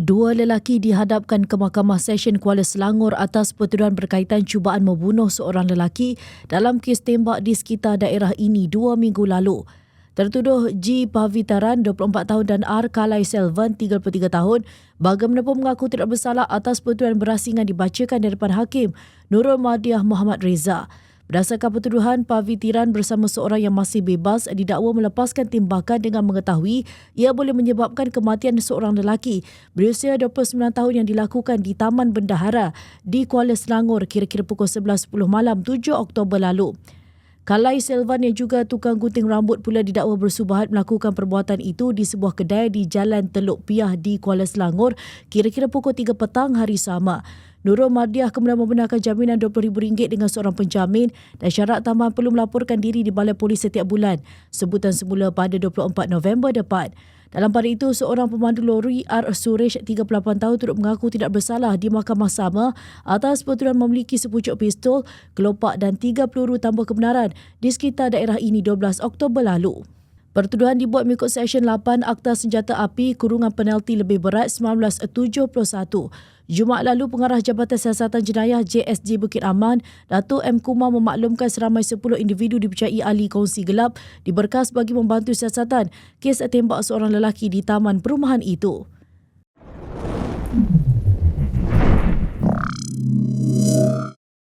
Dua lelaki dihadapkan ke Mahkamah Session Kuala Selangor atas pertuduhan berkaitan cubaan membunuh seorang lelaki dalam kes tembak di sekitar daerah ini dua minggu lalu. Tertuduh G. Pavitaran, 24 tahun dan R. Kalai Selvan, 33 tahun, bagaimanapun mengaku tidak bersalah atas pertuduhan berasingan dibacakan di depan Hakim Nurul Madiah Muhammad Reza. Berdasarkan pertuduhan, Pavitiran bersama seorang yang masih bebas didakwa melepaskan tembakan dengan mengetahui ia boleh menyebabkan kematian seorang lelaki berusia 29 tahun yang dilakukan di Taman Bendahara di Kuala Selangor kira-kira pukul 11.10 malam 7 Oktober lalu. Kalai Selvan yang juga tukang gunting rambut pula didakwa bersubahat melakukan perbuatan itu di sebuah kedai di Jalan Teluk Piah di Kuala Selangor kira-kira pukul 3 petang hari sama. Nurul Mardiah kemudian membenarkan jaminan RM20,000 dengan seorang penjamin dan syarat tambahan perlu melaporkan diri di Balai Polis setiap bulan. Sebutan semula pada 24 November depan. Dalam pada itu, seorang pemandu lori R. Suresh, 38 tahun, turut mengaku tidak bersalah di mahkamah sama atas pertuduhan memiliki sepucuk pistol, kelopak dan tiga peluru tanpa kebenaran di sekitar daerah ini 12 Oktober lalu. Pertuduhan dibuat mengikut Seksyen 8 Akta Senjata Api Kurungan Penalti Lebih Berat 1971. Jumaat lalu, Pengarah Jabatan Siasatan Jenayah JSJ Bukit Aman, Datuk M. Kumar memaklumkan seramai 10 individu dipercayai ahli kongsi gelap diberkas bagi membantu siasatan kes tembak seorang lelaki di taman perumahan itu.